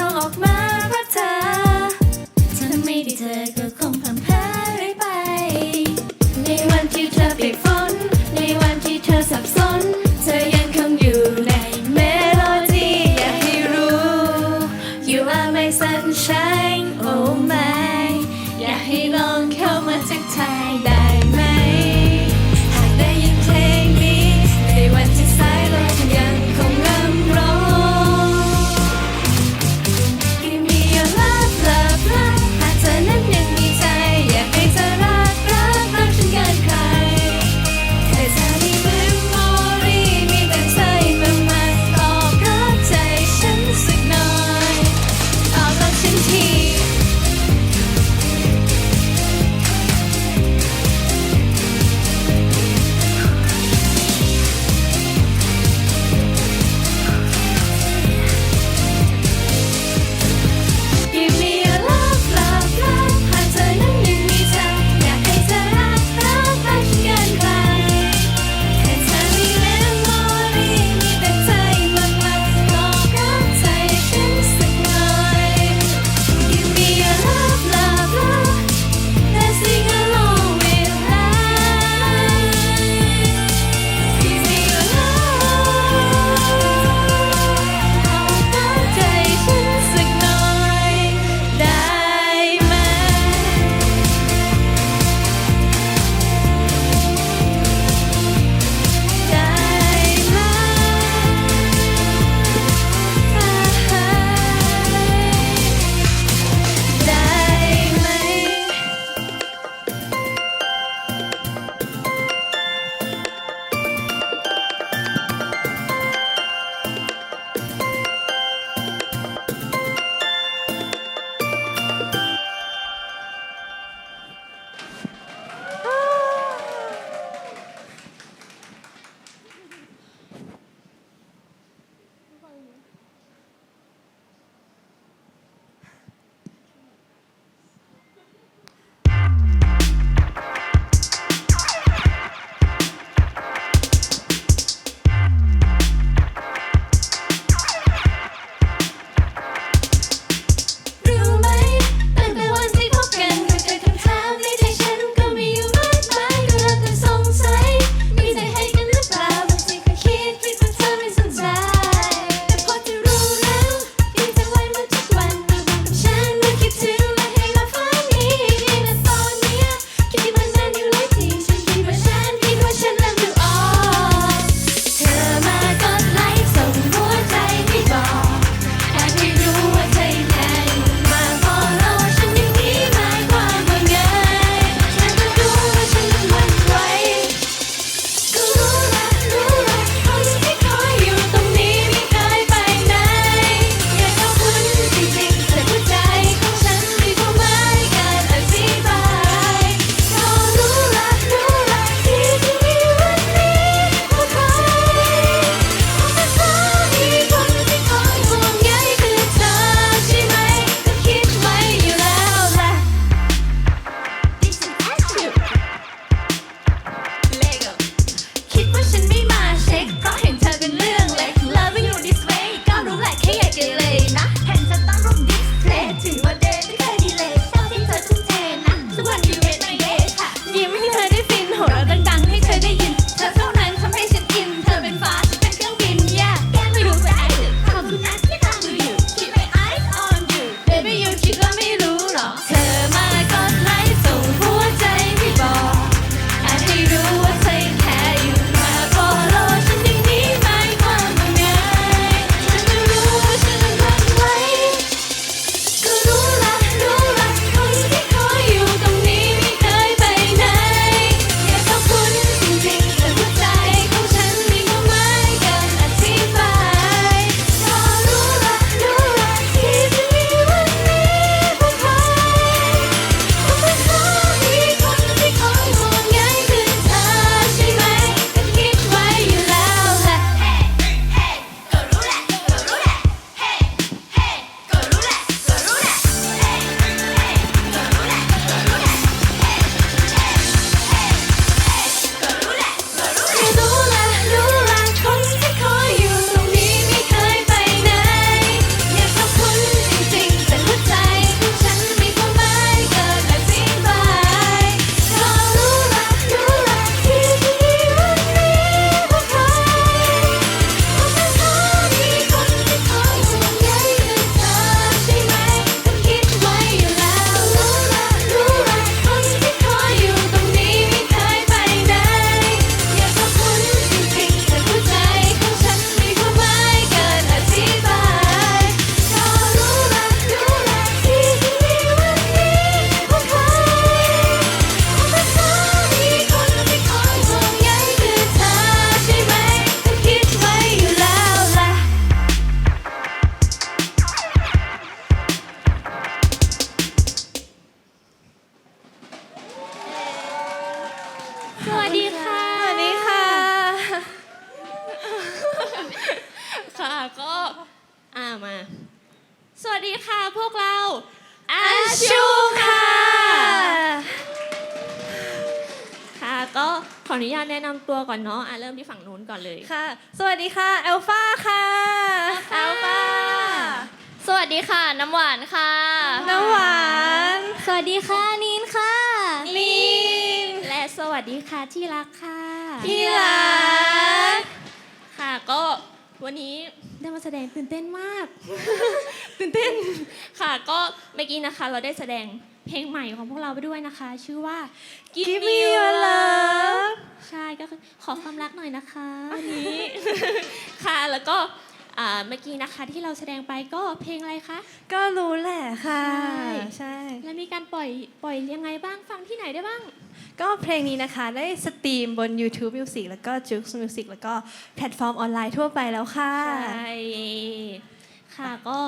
ร้องออกมา ออนุญาตแนะนำตัวก่อนเนาะอะเริ่มที่ฝั่งนู้นก่อนเลย ค่ะ สวัสดีค่ะเอลฟาค่ะอัลลฟาสวัสดีค่ะ น้ำหวานค่ะ น้ำหวาน สวัสดีค่ะนีนค่ะลีน และสวัสดีค่ะที่รักค่ะ ที่รัก ค่ะก็วันนี้ได้มาแสดงตื่นเต้นมาก ตื่นเต้น ค่ะก็เมื่อกี้นะคะเราได้แสดงเพลงใหม่ของพวกเราไปด้วยนะคะ ชื่อว่า Give me your love ใช่ก็คือขอความรักหน่อยนะคะอันนี้ค่ะแล้วก็อ่าเมื่อกี้นะคะที่เราแสดงไปก็เพลงอะไรคะ ก็รู้แหละค่ะใช่ใช่ แล้วมีการปล่อยปล่อยยังไงบ้างฟังที่ไหนได้บ้าง ก็เพลงนี้นะคะได้สตรีมบน YouTube Music แล้วก็ j u x Music แล้วก็แพลตฟอร์มออนไลน์ทั่วไปแล้วค่ะ ใช่ ค่ะก็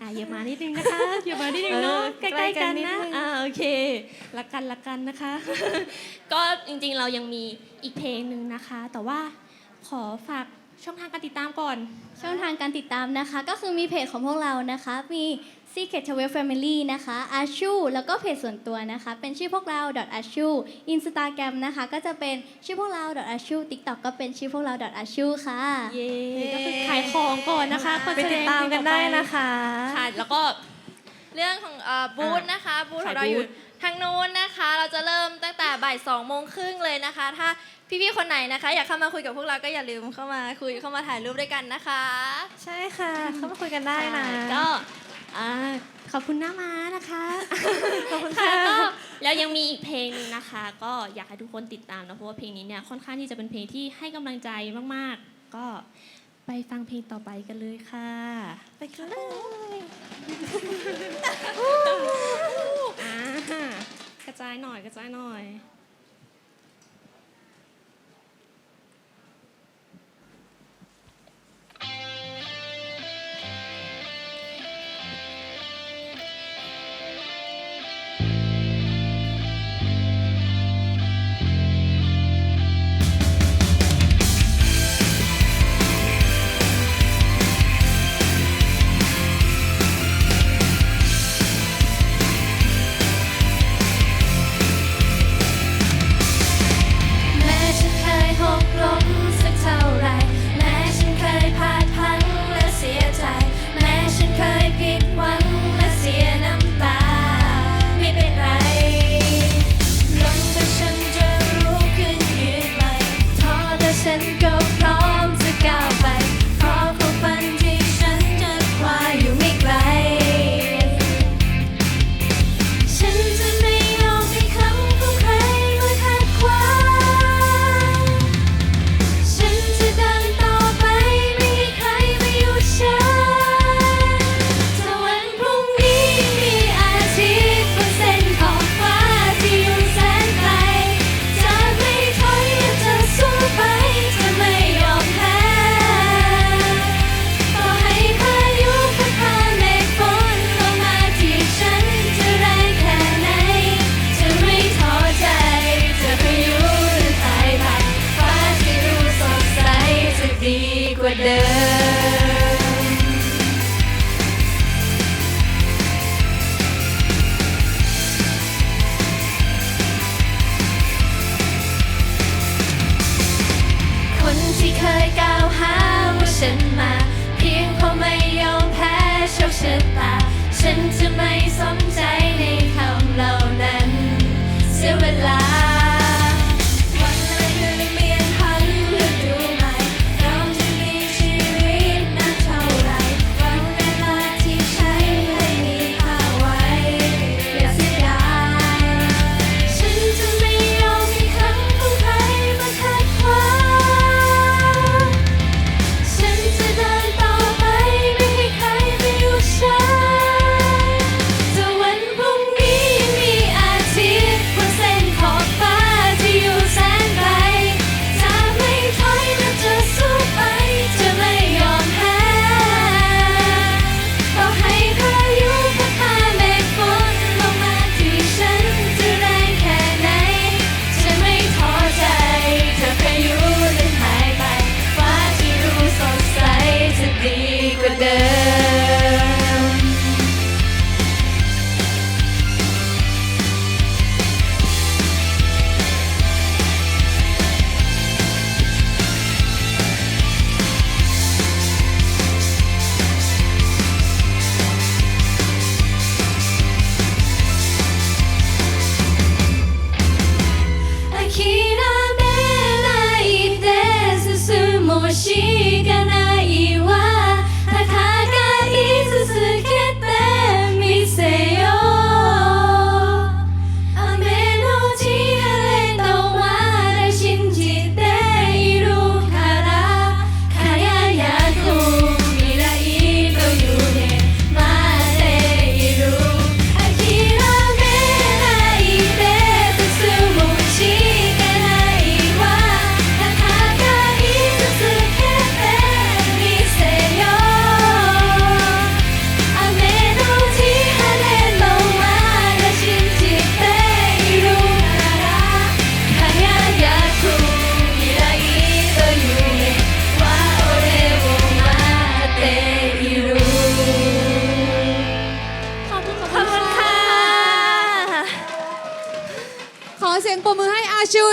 อะอย่ามานิดนึงนะคะอย่ามานิดนึงเนาะเออใกล้ๆกันใกล้กันนิดนะนึงอ่าโอเครักกันรักกันนะคะ ก็จริงๆเรายังมีอีกเพลงหนึ่งนะคะ แต่ว่าขอฝากช่องทางการติดตามก่อน ช่องทางการติดตามนะคะ ก็คือมีเพจของพวกเรานะคะ มี Secret Travel Family นะคะอาชูแล้วก็เพจส่วนตัวนะคะ เป็นชื่อพวกเรา .ashu Instagram นะคะ ก็จะเป็นชื่อพวกเรา .ashu TikTok ก็เป็นชื่อพวกเรา .ashu ค่ะ เย้ก็คือขายของก่อนนะคะคนไปแสติดตามกันได้นะคะค่ะแล้วก็เรื่องของเอ่อบูธนะคะบูธของเราขายบูธอยู่ทางนู้นนะคะ เราจะเริ่มตั้งแต่บ่ายสองโมงครึ่งเลยนะคะ ถ้าพี่ๆคนไหนนะคะ อยากเข้ามาคุยกับพวกเราก็อย่าลืมเข้ามาคุยเข้ามาถ่ายรูปด้วยกันนะคะ ใช่ค่ะ เข้ามาคุยกันได้นะก็ อ่าขอบคุณหน้าม้านะคะ ขอบคุณค่ะค่ะก็แล้วยังมีอีกเพลงหนึงนะคะ ก็อยากให้ทุกคนติดตามนะเพราะว่าเพลงนี้เนี่ยค่อนข้างที่จะเป็นเพลงที่ให้กำลังใจมากๆ ก็ไปฟังเพลงต่อไปกันเลยค่ะ ไปกันเลยอ่ากระจายหน่อยกระจายหน่อย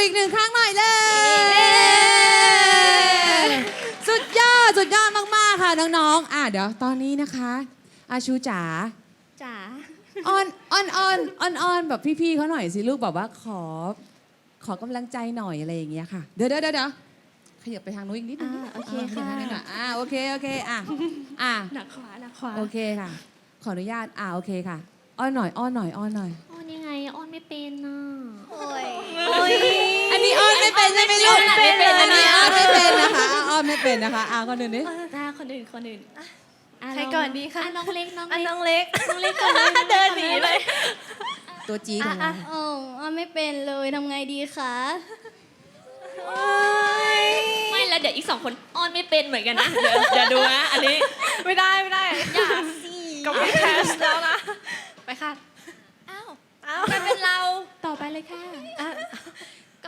อาชูอีกหนึ่งครั้งหน่อยเลย สุดยอด สุดยอดมาก ๆ ค่ะ น้อง ๆ อะเดี๋ยวตอนนี้นะคะอาชูจ๋าจ๋าอ้อนอ้อนอ้อนอ้อนอ้อนแบบพี่ๆเขาหน่อยสิลูกแบบว่าขอ ขอกำลังใจหน่อยอะไรอย่างเงี้ยค่ะ เดี๋ยวเดี๋ยวเดี๋ยวขยับไปทางนู้นอีกนิดนึงอ่าโอเคขยับค่ะทางนี้หน่อยอ่าโอเคโอเคอะอะหนักขวาหนักขวาโอเคค่ะ ขออนุญาตอ่าโอเคค่ะอ้อนหน่อยอ้อนหน่อยอ้อนหน่อยอ้อนยังไงอ้อนไม่เป็นน่ะโอ้ย อันนี้อ้อนไม่เป็นใช่ไหมลูกไม่เป็นอันนี้นะอ้อนไม่เป็นนะคะอ้อนไม่เป็นนะคะอ่าคนหนึ่งนี้หน้าคนอื่นคนอื่นอะใครก่อนดีคะอะน้องเล็กน้องอันเล็กน้องเล็กน้องเล็กก่อนเลยเดินหนีเลย ตัวจี๊ดของเราโอ้อ้อนไม่เป็นเลยทำไงดีคะไม่แล้วเดี๋ยวอีกสองคนอ้อนไม่เป็นเหมือนกันนะเดี๋ยวเดี๋ยวดูนะอันนี้ไม่ได้ไม่ได้อย่าสิก็ไม่แคสแล้วนะ ไปค่ะอ้าวอ้าวไม่เป็นเราต่อไปเลยค่ะ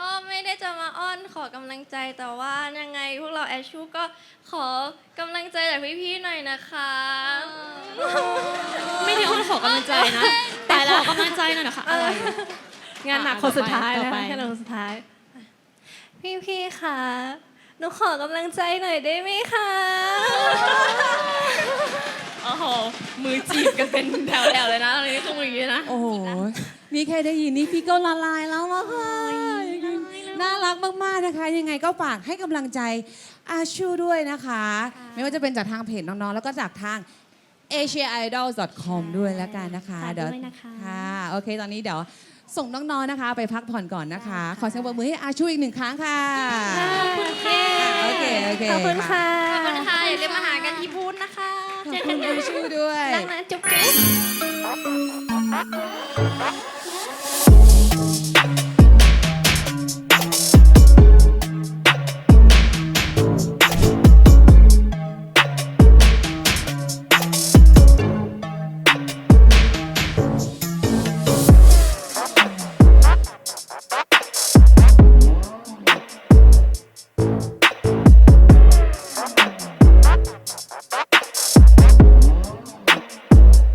ก็ไม่ได้จะมาอ้อนขอกำลังใจแต่ว่ายังไงพวกเราแอชชูก็ขอกำลังใจจากพี่ๆหน่อยนะคะไม่ได้อ้อนขอกำลังใจนะแต่ขอกำลังใจหน่อยนะคะอะไรงานหนักอะคนสุดท้ายต่อนะไปคะแค่คนสุดท้ายพี่พี่ๆค่ะหนูขอกำลังใจหน่อยได้ไหมคะโอ้โหมือจีบกันเป็นแถวๆเลยนะอันนี้คือมืออย่างนี้นะ โอ้โหนี่แค่ได้ยินนี่พี่ก็ละลายแล้วอะค่ะ น่ารักมาก ๆ นะคะ ยังไงก็ฝากให้กำลังใจอาชูด้วยนะคะ ไม่ว่าจะเป็นจากทางเพจน้อง ๆ แล้วก็จากทาง asiaidol.com ด้วยแล้วกันนะคะฝากเดี๋ยวด้วยนะคะ ค่ะ โอเค ตอนนี้เดี๋ยวส่งน้อง ๆ นะคะ ไปพักผ่อนก่อนนะคะ ขอเสียงปรบมือให้อาชูอีกหนึ่งครั้งค่ะ โอเค โอเคขอบคุณค่ะ ขอบคุณค่ะอย่าลืมมาหากันที่บูธนะคะ ขอบคุณอาชูด้วย รักนะจุ๊บจุ๊บ